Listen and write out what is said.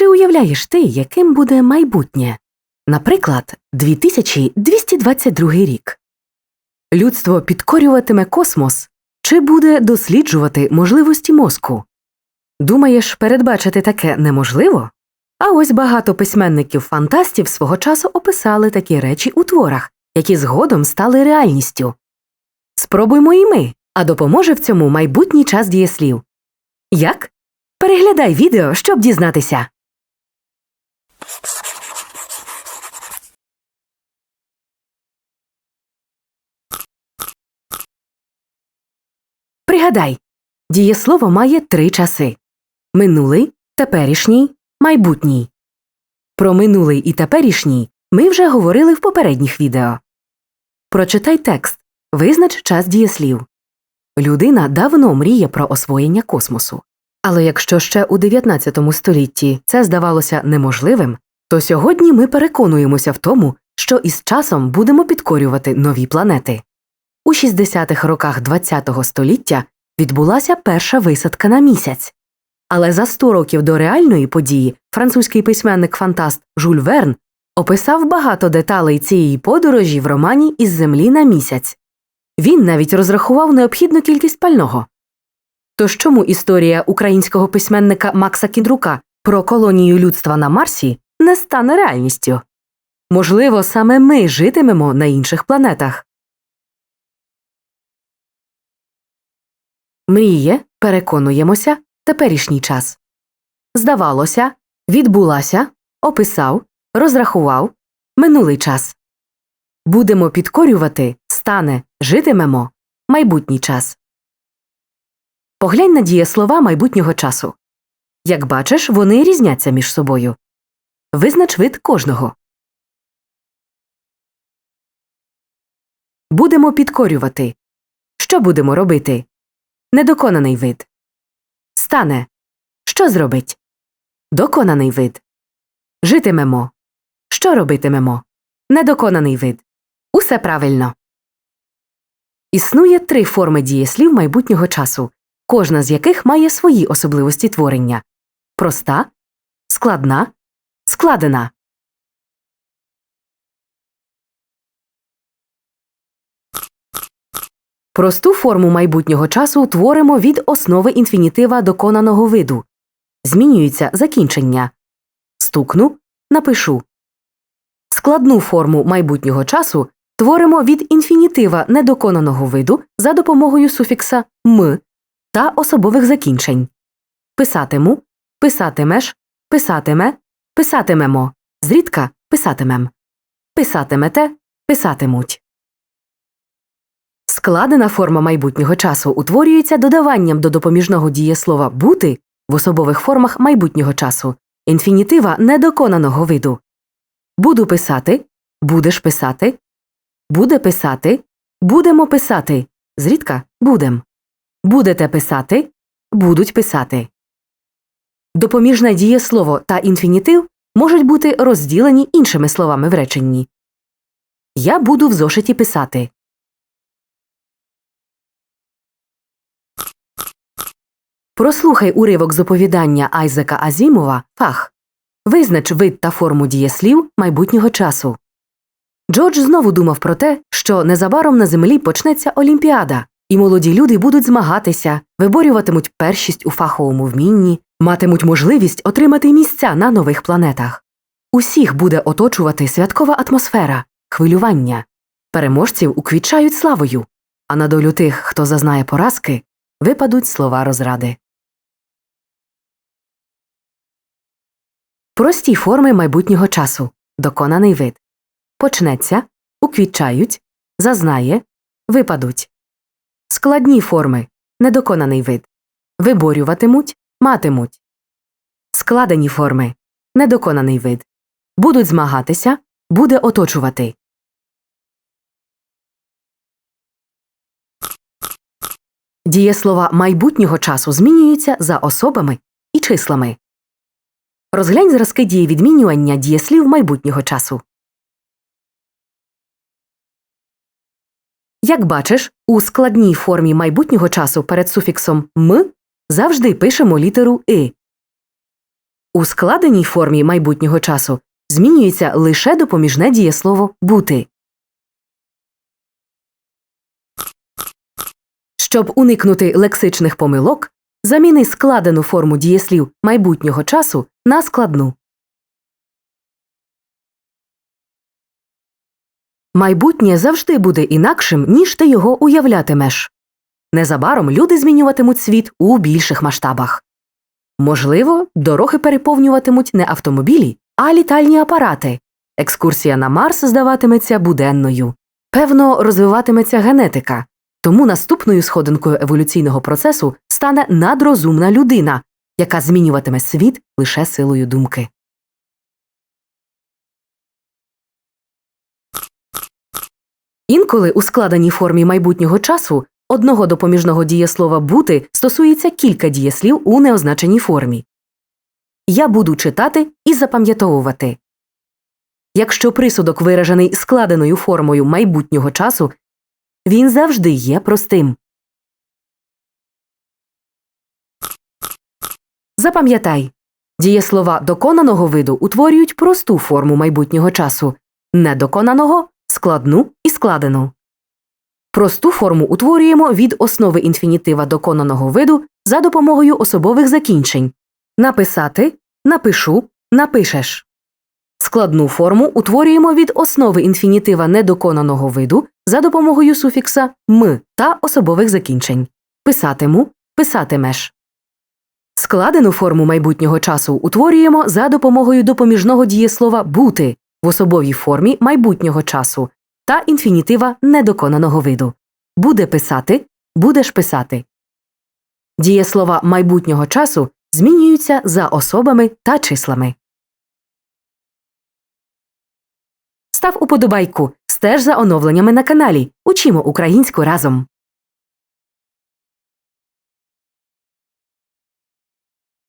Чи уявляєш ти, яким буде майбутнє? Наприклад, 2222 рік. Людство підкорюватиме космос чи буде досліджувати можливості мозку? Думаєш, передбачити таке неможливо? А ось багато письменників-фантастів свого часу описали такі речі у творах, які згодом стали реальністю. Спробуймо і ми, а допоможе в цьому майбутній час дієслів. Як? Переглядай відео, щоб дізнатися. Пригадай, дієслово має три часи минулий, теперішній, майбутній. Про минулий і теперішній ми вже говорили в попередніх відео. Прочитай текст, визнач час дієслів. Людина давно мріє про освоєння космосу. Але якщо ще у 19 столітті це здавалося неможливим, то сьогодні ми переконуємося в тому, що із часом будемо підкорювати нові планети. У 60-х роках ХХ століття відбулася перша висадка на місяць. Але за 100 років до реальної події французький письменник-фантаст Жюль Верн описав багато деталей цієї подорожі в романі Із землі на місяць. Він навіть розрахував необхідну кількість пального. Тож чому історія українського письменника Макса Кіндрука про колонію людства на Марсі не стане реальністю? Можливо, саме ми житимемо на інших планетах. Мріє, переконуємося, теперішній час. Здавалося, відбулася, описав, розрахував минулий час. Будемо підкорювати, стане, житимемо майбутній час. Поглянь на дієслова майбутнього часу. Як бачиш, вони різняться між собою. Визнач вид кожного. Будемо підкорювати. Що будемо робити? Недоконаний вид. Стане. Що зробить? Доконаний вид. Житимемо. Що робитимемо? Недоконаний вид. Усе правильно. Існує три форми дієслів майбутнього часу, кожна з яких має свої особливості творення проста, складна, складена. Просту форму майбутнього часу творимо від основи інфінітива доконаного виду. Змінюється закінчення. Стукну, напишу. Складну форму майбутнього часу творимо від інфінітива недоконаного виду за допомогою суфікса м та особових закінчень. Писатиму, писатимеш, писатиме, писатимемо, зрідка писатимем. Писатимете, писатимуть. Складена форма майбутнього часу утворюється додаванням до допоміжного дієслова бути в особових формах майбутнього часу інфінітива недоконаного виду. Буду писати, будеш писати, буде писати, будемо писати, зрідка будем. Будете писати, будуть писати. Допоміжне дієслово та інфінітив можуть бути розділені іншими словами в реченні. Я буду в зошиті писати. Прослухай уривок з оповідання Айзека Азімова Фах. Визнач вид та форму дієслів майбутнього часу. Джордж знову думав про те, що незабаром на землі почнеться Олімпіада, і молоді люди будуть змагатися, виборюватимуть першість у фаховому вмінні, матимуть можливість отримати місця на нових планетах. Усіх буде оточувати святкова атмосфера, хвилювання. Переможців уквітчають славою, а на долю тих, хто зазнає поразки, випадуть слова розради. Прості форми майбутнього часу. Доконаний вид. Почнеться, уквітчають, зазнає, випадуть. Складні форми. Недоконаний вид. Виборюватимуть, матимуть. Складені форми. Недоконаний вид. Будуть змагатися, буде оточувати. Дієслова майбутнього часу змінюються за особами і числами. Розглянь зразки дієвідмінювання дієслів майбутнього часу. Як бачиш, у складній формі майбутнього часу перед суфіксом м завжди пишемо літеру и. У складеній формі майбутнього часу змінюється лише допоміжне дієслово бути. Щоб уникнути лексичних помилок, заміни складену форму дієслів майбутнього часу на складну. Майбутнє завжди буде інакшим, ніж ти його уявлятимеш. Незабаром люди змінюватимуть світ у більших масштабах. Можливо, дороги переповнюватимуть не автомобілі, а літальні апарати. Екскурсія на Марс здаватиметься буденною. Певно, розвиватиметься генетика. Тому наступною сходинкою еволюційного процесу стане надрозумна людина, яка змінюватиме світ лише силою думки. Інколи у складеній формі майбутнього часу одного допоміжного дієслова бути стосується кілька дієслів у неозначеній формі. Я буду читати і запам'ятовувати. Якщо присудок виражений складеною формою майбутнього часу, він завжди є простим. Запам'ятай дієслова доконаного виду утворюють просту форму майбутнього часу, недоконаного складну і складену. Просту форму утворюємо від основи інфінітива доконаного виду за допомогою особових закінчень написати, напишу, напишеш. Складну форму утворюємо від основи інфінітива недоконаного виду за допомогою суфікса м та особових закінчень писатиму, писатимеш. Складену форму майбутнього часу утворюємо за допомогою допоміжного дієслова бути в особовій формі майбутнього часу та інфінітива недоконаного виду. Буде писати, будеш писати. Дієслова майбутнього часу змінюються за особами та числами. Став уподобайку, стеж за оновленнями на каналі. Учімо українську разом.